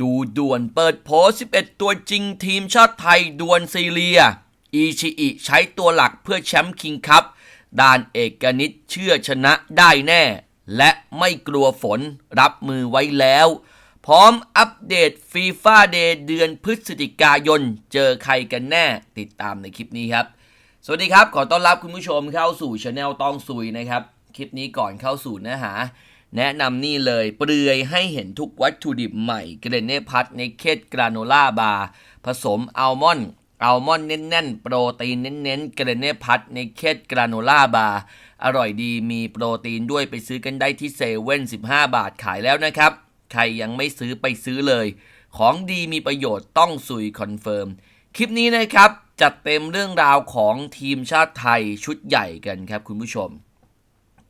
ดูด่วนเปิดโผ11 ตัวจริงทีมชาติไทยดวลซีเรีย อีชิอิใช้ตัวหลักเพื่อแชมป์คิงคัพด้านเอกนิตเชื่อชนะได้แน่ และไม่กลัวฝนรับมือไว้แล้ว พร้อมอัปเดตฟีฟ่าเดย์เดือนพฤศจิกายน เจอใครกันแน่ ติดตามในคลิปนี้ครับ สวัสดีครับ ขอต้อนรับคุณผู้ชมเข้าสู่ช anel ตองซุยนะครับ คลิปนี้ก่อนเข้าสู่เนื้อหา แนะนำนี่เลยเปลือยให้เห็นทุกวัตถุดิบใหม่เกรเนพัทในเคดกราโนล่าบาร์ผสมอัลมอนด์อัลมอนด์แน่นๆ โปรตีนเน้นๆ เกรเนพัทในเคดกราโนล่าบาร์อร่อยดีมีโปรตีนด้วยไปซื้อกันได้ที่เซเว่น15 บาทขายแล้วนะครับ ใครยังไม่ซื้อไปซื้อเลย ของดีมีประโยชน์ต้องซุยคอนเฟิร์มคลิปนี้นะครับ จัดเต็มเรื่องราวของทีมชาติไทยชุดใหญ่กันครับคุณผู้ชม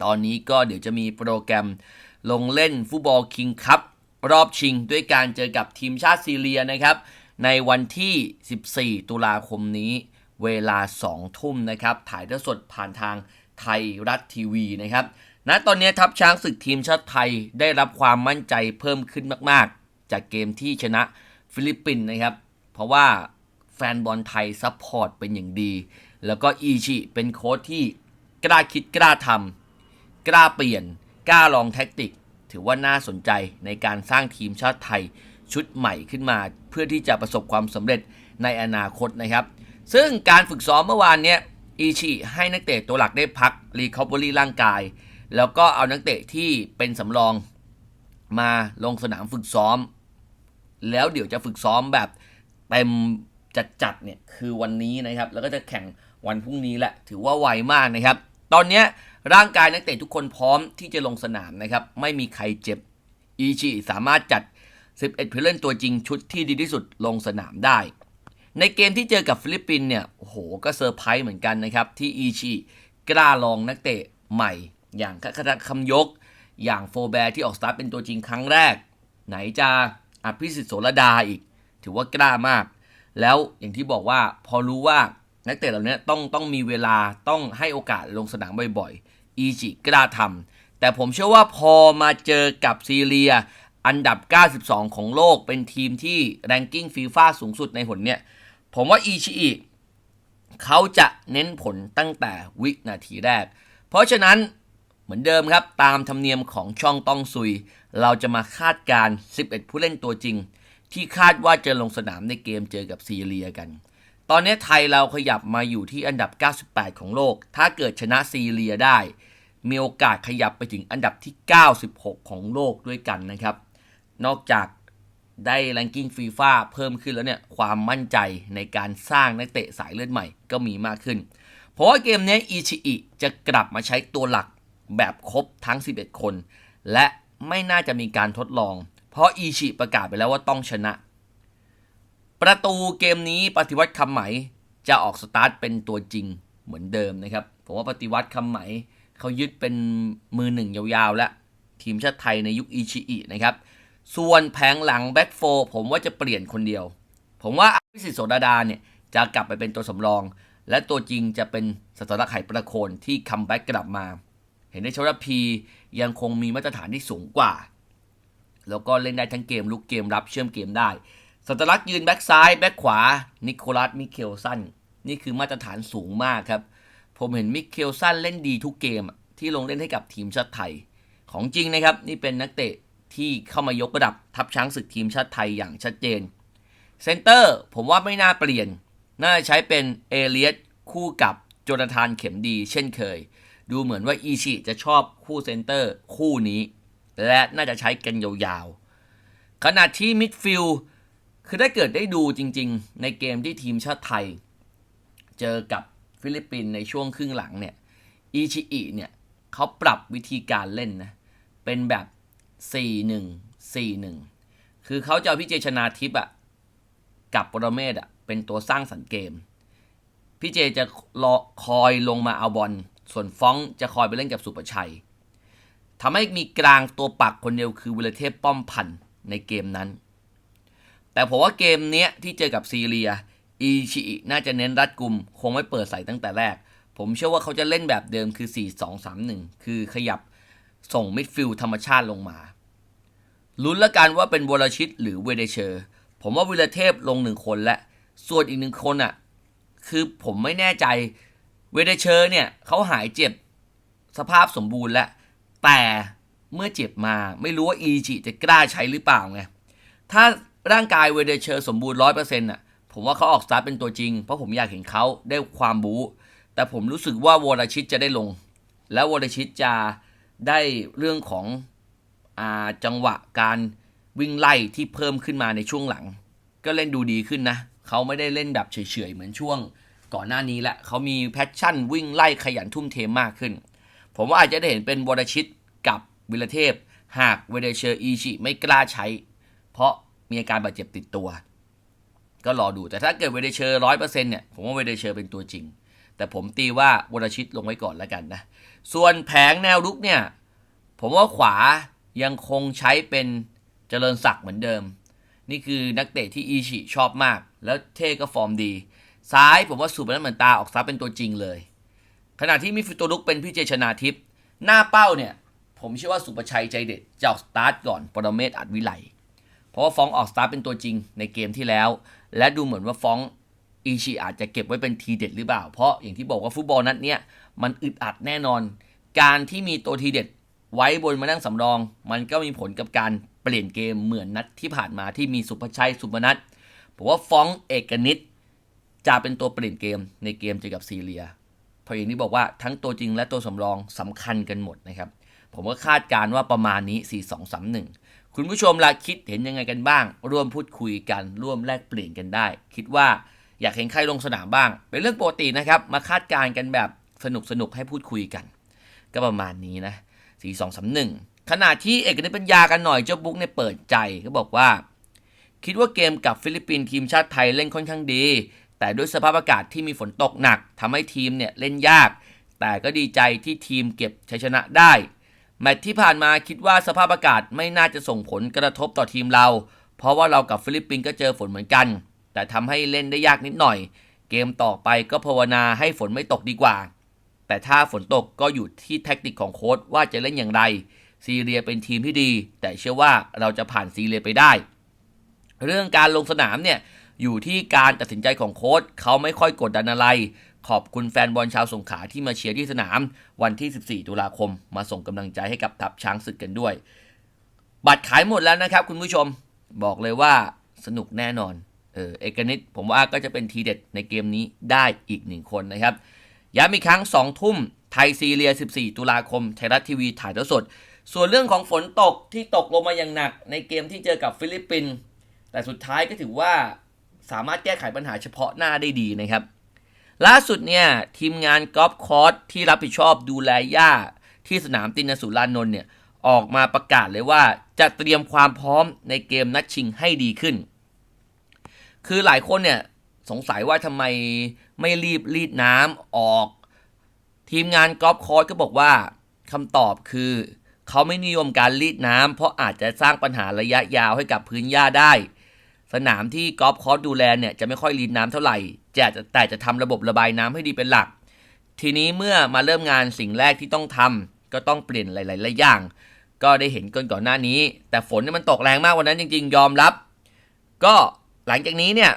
ตอนนี้ก็เดี๋ยวจะมีโปรแกรมลงเล่นฟุตบอลคิงคัพรอบชิงด้วยการเจอกับทีมชาติซีเรียนะครับ ในวันที่ 14 ตุลาคมนี้เวลา 2 ทุ่มนะครับ ถ่ายทอดสดผ่านทางไทยรัฐทีวีนะครับณตอนนี้ทัพช้างศึกทีมชาติไทยได้รับความมั่นใจเพิ่มขึ้นมาก ๆ จากเกมที่ชนะฟิลิปปินส์นะครับ เพราะว่าแฟนบอลไทยซัพพอร์ตเป็นอย่างดี แล้วก็อีชิเป็นโค้ชที่กล้าคิดกล้าทำ กล้าเปลี่ยนกล้าลองแท็กติก ถือว่าน่าสนใจในการสร้างทีมชาติไทยชุดใหม่ขึ้นมา เพื่อที่จะประสบความสำเร็จในอนาคตนะครับ ซึ่งการฝึกซ้อมเมื่อวานเนี้ยอีชิให้นักเตะตัวหลักได้พักรีคอ v บ r รี่ร่างกาย แล้วก็เอานักเตะที่เป็นสำรองมาลงสนามฝึกซ้อม แล้วเดี๋ยวจะฝึกซ้อมแบบเต็มจัดๆเนี่ยคือวันนี้นะครับ แล้วก็จะแข่งวันพรุ่งนี้แหละ ถือว่าไวมากนะครับ ตอนเนี้ย ร่างกายนักเตะทุกคนพร้อมที่จะลงสนามนะครับ ไม่มีใครเจ็บ อีชิสามารถจัด 11ผู้เล่นตัวจริงชุดที่ดีที่สุดลงสนามได้ ในเกมที่เจอกับฟิลิปปินเนี่ย โอ้โห ก็เซอร์ไพรส์เหมือนกันนะครับ ที่อีชิกล้าลองนักเตะใหม่ อย่างคาคำยก อย่างโฟแบร์ที่ออกสตาร์ทเป็นตัวจริงครั้งแรก ไหนจะอภิสิทธิ์โสรดาอีก ถือว่ากล้ามาก แล้วอย่างที่บอกว่าพอรู้ว่า นักเตะเหล่านี้ต้องต้องมีเวลาต้องให้โอกาสลงสนามบ่อยๆ อีจิกล้าทำแต่ผมเชื่อว่าพอมาเจอกับซีเรีย อันดับ 92 ของโลกเป็นทีมที่แรงกิ้งฟีฟ่าสูงสุดในหนเนี่ย ผมว่าอีชิอิเขาจะเน้นผลตั้งแต่วินาทีแรก เพราะฉะนั้นเหมือนเดิมครับ ตามธรรมเนียมของช่องต้องซุย เราจะมาคาดการ 11 ผู้เล่นตัวจริง ที่คาดว่าจะลงสนามในเกมเจอกับซีเรียกัน ตอนนี้ไทยเราขยับมาอยู่ที่อันดับ 98 ของโลก ถ้าเกิดชนะซีเรียได้ มีโอกาสขยับไปถึงอันดับที่ 96 ของโลกด้วยกันนะครับ นอกจากได้แรงกิ้งฟีฟ่าเพิ่มขึ้นแล้วเนี่ย ความมั่นใจในการสร้างนักเตะสายเลือดใหม่ก็มีมากขึ้น เพราะว่าเกมนี้อิชิอิจะกลับมาใช้ตัวหลักแบบครบทั้ง 11 คน และไม่น่าจะมีการทดลอง เพราะอิชิประกาศไปแล้วว่าต้องชนะ ประตูเกมนี้ปฏิวัติคำไหมจะออกสตาร์ทเป็นตัวจริงเหมือนเดิมนะครับผมว่าปฏิวัติคำไหมเขายึดเป็นมือหนึ่งยาวๆ แล้ว ทีมชาติไทยในยุคอิชิอินะครับ ส่วนแผงหลังแบ็กโฟผมว่าจะเปลี่ยนคนเดียว ผมว่าอภิสิทธิ์โสดาดาเนี่ยจะกลับไปเป็นตัวสำรอง และตัวจริงจะเป็นสตรักไข่ประโคนที่คัมแบ็กกลับมา เห็นได้ชวรพียังคงมีมาตรฐานที่สูงกว่า แล้วก็เล่นได้ทั้งเกมลุกเกมรับเชื่อมเกมได้ สัตลักษณ์ยืนแบ็กซ้ายแบ็กขวา นิโคลัส มิเคลสัน นี่คือมาตรฐานสูงมากครับ ผมเห็นมิเคลสันเล่นดีทุกเกม ที่ลงเล่นให้กับทีมชาติไทย ของจริงนะครับ นี่เป็นนักเตะที่เข้ามายกระดับทัพช้างศึกทีมชาติไทยอย่างชัดเจน เซนเตอร์ผมว่าไม่น่าเปลี่ยน น่าจะใช้เป็นเอเลียสคู่กับโจนาธานเข็มดี เช่นเคย ดูเหมือนว่าอีชิจะชอบคู่เซนเตอร์คู่นี้ และน่าจะใช้กันยาวๆ ขณะที่มิดฟิลด์ คือถ้าเกิดได้ดูจริง ๆ ในเกมที่ทีมชาติไทย เจอกับฟิลิปปินส์ในช่วงครึ่งหลังเนี่ยอีชิอิเนี่ยเขาปรับวิธีการเล่นนะ เป็นแบบ 4-1-4-1 คือเขาจะเอาพี่เจชนาทิพย์อะกับปรเมศอะเป็นตัวสร้างสรรค์เกม พี่เจจะรอคอยลงมาเอาบอล ส่วนฟ้องจะคอยไปเล่นกับสุประชัยทำให้มีกลางตัวปักคนเดียวคือวิลเทพป้อมพันธ์ในเกมนั้น แต่ผมว่าเกมเนี้ยที่เจอกับซีเรียอีชิอิน่าจะเน้นรัดกลุ่ม คงไม่เปิดใส่ตั้งแต่แรก ผมเชื่อว่าเขาจะเล่นแบบเดิมคือ 4-2-3-1 คือขยับส่งมิดฟิลด์ธรรมชาติลงมาลุ้นละกันว่าเป็นวรชิตหรือเวเดเชอร์ ผมว่าวิลเทพลงหนึ่งคนและ ส่วนอีกหนึ่งคนอะ คือผมไม่แน่ใจเวเดเชอร์เนี่ยเขาหายเจ็บสภาพสมบูรณ์แล้ว แต่เมื่อเจ็บมาไม่รู้ว่าอีจิจะกล้าใช้หรือเปล่าไง ถ้า ร่างกายเวเดเชอร์สมบูรณ์ร้อยเปอร์เซ็นต์อะผมว่าเขาออกสตาร์ทเป็นตัวจริง เพราะผมอยากเห็นเขาได้ความบู๊แต่ผมรู้สึกว่าวอรชิตจะได้ลง แล้ววรชิตจะได้เรื่องของอาจังหวะการวิ่งไล่ที่เพิ่มขึ้นมาในช่วงหลัง ก็เล่นดูดีขึ้นนะ เขาไม่ได้เล่นแบบเฉยๆ เหมือนช่วง ก่อนหน้านี้ละเขามีแพชชั่นวิ่งไล่ขยันทุ่มเทมากขึ้น ผมว่าอาจจะได้เห็นเป็นวรชิตกับวิลเทพ หากเวเดเชอร์อีชิไม่กล้าใช้ เพราะ มีอาการบาดเจ็บติดตัว ก็รอดูแต่ถ้าเกิดเวเดเชอร์ร้อยเปอร์เซ็นต์เนี่ยผมว่าเวเดเชอร์เป็นตัวจริง แต่ผมตีว่าวรชิตลงไว้ก่อนแล้วกันนะ ส่วนแผงแนวรุกเนี่ย ผมว่าขวายังคงใช้เป็นเจริญศักดิ์เหมือนเดิม นี่คือนักเตะที่อีชิชอบมาก แล้วเท่ก็ฟอร์มดี ซ้ายผมว่าสุพนัทเหมือนตาออกซับเป็นตัวจริงเลย ขณะที่มิฟิลด์ตัวลุกเป็นพี่เจชนาทิพย์หน้าเป้าเนี่ยผมเชื่อว่าสุประชัยใจเด็ดจะออกสตาร์ทก่อนปรเมศอัดวิไล เพราะว่าฟองออกสตาร์เป็นตัวจริงในเกมที่แล้ว และดูเหมือนว่าฟองอีชีอาจจะเก็บไว้เป็นทีเด็ดหรือเปล่า เพราะอย่างที่บอกว่าฟุตบอลนัดเนี้ยมันอึดอัดแน่นอน การที่มีตัวทีเด็ดไว้บนมานั่งสำรอง มันก็มีผลกับการเปลี่ยนเกมเหมือนนัดที่ผ่านมาที่มีสุภชัยสุพนัทผมว่าฟองเอกนิตจะเป็นตัวเปลี่ยนเกมในเกมเจอกับซีเรีย เพราะอย่างที่บอกว่าทั้งตัวจริงและตัวสำรองสำคัญกันหมดนะครับ ผมก็คาดการณ์ว่าประมาณนี้ 4-2-3-1 คุณผู้ชมล่ะคิดเห็นยังไงกันบ้าง ร่วมพูดคุยกันร่วมแลกเปลี่ยนกันได้ คิดว่าอยากเห็นใครลงสนามบ้าง เป็นเรื่องปกตินะครับ มาคาดการณ์กันแบบสนุกสนุกให้พูดคุยกัน ก็ประมาณนี้นะ4-2-3-1ขณะที่เอกนิปัญญากันหน่อยเจ้าบุ๊กเนี่ยเปิดใจก็บอกว่า คิดว่าเกมกับฟิลิปปินส์ทีมชาติไทยเล่นค่อนข้างดี แต่ด้วยสภาพอากาศที่มีฝนตกหนักทำให้ทีมเนี่ยเล่นยาก แต่ก็ดีใจที่ทีมเก็บชัยชนะได้ แมตช์ที่ผ่านมาคิดว่าสภาพอากาศไม่น่าจะส่งผลกระทบต่อทีมเรา เพราะว่าเรากับฟิลิปปินส์ก็เจอฝนเหมือนกัน แต่ทำให้เล่นได้ยากนิดหน่อย เกมต่อไปก็ภาวนาให้ฝนไม่ตกดีกว่า แต่ถ้าฝนตกก็อยู่ที่แท็กติกของโค้ชว่าจะเล่นอย่างไร ซีเรียเป็นทีมที่ดี แต่เชื่อว่าเราจะผ่านซีเรียไปได้ เรื่องการลงสนามเนี่ยอยู่ที่การตัดสินใจของโค้ชเขาไม่ค่อยกดดันอะไร ขอบคุณแฟนบอลชาวสงขลาที่มาเชียร์ที่สนามวันที่ 14 ตุลาคม มาส่งกำลังใจให้กับทัพช้างศึกกันด้วย บัตรขายหมดแล้วนะครับคุณผู้ชมบอกเลยว่าสนุกแน่นอนเออเอกนิตผมว่าก็จะเป็นทีเด็ดในเกมนี้ได้อีกหนึ่งคนนะครับย้ำอีกครั้ง 2 ทุ่มไทยซีเรีย 14 ตุลาคม ไทยรัฐทีวีถ่ายทอดสด ส่วนเรื่องของฝนตกที่ตกลงมาอย่างหนัก ในเกมที่เจอกับฟิลิปปินส์แต่สุดท้ายก็ถือว่าสามารถแก้ไขปัญหาเฉพาะหน้าได้ดีนะครับ ล่าสุดเนี่ยทีมงานกอล์ฟคอร์สที่รับผิดชอบดูแลหญ้าที่สนามตินสุรานนท์เนี่ยออกมาประกาศเลยว่าจะเตรียมความพร้อมในเกมนัดชิงให้ดีขึ้น คือหลายคนเนี่ยสงสัยว่าทำไมไม่รีบรีดน้ำออก ทีมงานกอล์ฟคอร์สก็บอกว่าคำตอบคือเขาไม่นิยมการรีดน้ำเพราะอาจจะสร้างปัญหาระยะยาวให้กับพื้นหญ้าได้ สนามที่กอล์ฟคอร์สดูแลเนี่ยจะไม่ค่อยรีดน้ำเท่าไหร่ จะแต่จะทำระบบระบายน้ำให้ดีเป็นหลัก ทีนี้เมื่อมาเริ่มงานสิ่งแรกที่ต้องทำก็ต้องเปลี่ยนหลายๆอย่าง ก็ได้เห็นกันก่อนหน้านี้ แต่ฝนเนี่ยมันตกแรงมากวันนั้นจริง ๆ ยอมรับ ก็หลังจากนี้เนี่ย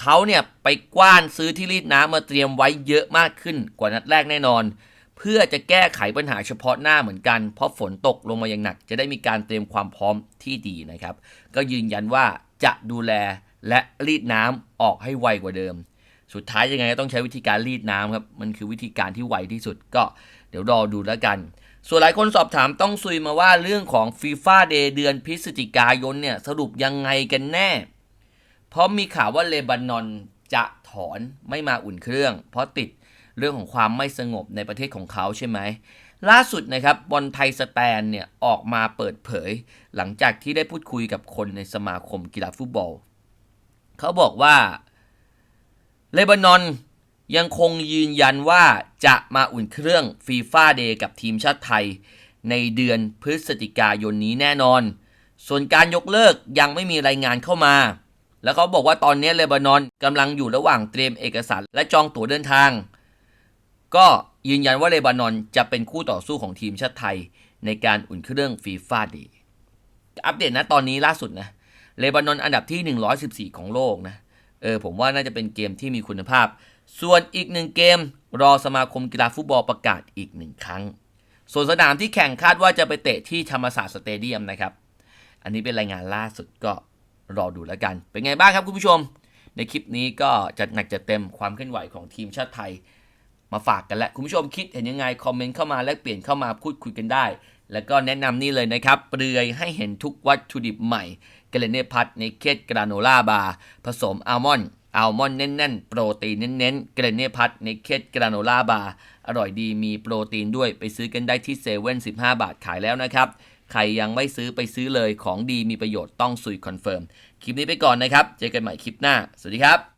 เขาเนี่ยไปกว้านซื้อที่รีดน้ำมาเตรียมไว้เยอะมากขึ้นกว่านัดแรกแน่นอน เพื่อจะแก้ไขปัญหาเฉพาะหน้าเหมือนกัน เพราะฝนตกลงมาอย่างหนัก จะได้มีการเตรียมความพร้อมที่ดีนะครับ ก็ยืนยันว่าจะดูแล และรีดน้ำออกให้ไวกว่าเดิม สุดท้ายยังไงก็ต้องใช้วิธีการรีดน้ำครับ มันคือวิธีการที่ไวที่สุดก็เดี๋ยวรอดูแล้วกัน ส่วนหลายคนสอบถามต้องซุยมาว่าเรื่องของฟีฟ่าเดย์เดือนพฤศจิกายนเนี่ยสรุปยังไงกันแน่ เพราะมีข่าวว่าเลบานอนจะถอนไม่มาอุ่นเครื่อง เพราะติดเรื่องของความไม่สงบในประเทศของเขาใช่ไหมล่าสุดนะครับบอลไทยสแตนเนี่ยออกมาเปิดเผย หลังจากที่ได้พูดคุยกับคนในสมาคมกีฬาฟุตบอล เขาบอกว่าเลบานอนยังคงยืนยันว่าจะมาอุ่นเครื่องฟีฟ่าเดย์กับทีมชาติไทย ในเดือนพฤศจิกายนนี้แน่นอน ส่วนการยกเลิกยังไม่มีรายงานเข้ามา แล้วเขาบอกว่าตอนนี้เลบานอนกำลังอยู่ระหว่างเตรียมเอกสารและจองตั๋วเดินทาง ก็ยืนยันว่าเลบานอนจะเป็นคู่ต่อสู้ของทีมชาติไทย ในการอุ่นเครื่องฟีฟ่าเดย์อัปเดตนะตอนนี้ล่าสุดนะ เลบานอนอันดับที่ 114 ของโลกนะ เออผมว่าน่าจะเป็นเกมที่มีคุณภาพ ส่วนอีกหนึ่งเกม รอสมาคมกีฬาฟุตบอลประกาศอีกหนึ่งครั้ง ส่วนสนามที่แข่งคาดว่าจะไปเตะที่ธรรมศาสตร์สเตเดียมนะครับ อันนี้เป็นรายงานล่าสุดก็รอดูแล้วกัน เป็นไงบ้างครับคุณผู้ชม ในคลิปนี้ก็จัดหนักจัดเต็มความเคลื่อนไหวของทีมชาติไทย มาฝากกันและคุณผู้ชมคิดเห็นยังไงคอมเมนต์เข้ามาแลกเปลี่ยนเข้ามาพูดคุยกันได้ แล้วก็แนะนำนี่เลยนะครับเปลือยให้เห็นทุกวัตถุดิบใหม่เกลเนพัทในเคดกราโนล่าบาร์ผสมอัลมอนด์อัลมอนด์แน่นๆ โปรตีนเน้นๆ เกลเนพัทในเคดกราโนล่าบาร์อร่อยดีมีโปรตีนด้วยไปซื้อกันได้ที่เซเว่น15บาทขายแล้วนะครับ ใครยังไม่ซื้อไปซื้อเลยของดีมีประโยชน์ต้องซุยคอนเฟิร์ม คลิปนี้ไปก่อนนะครับ เจอกันใหม่คลิปหน้า สวัสดีครับ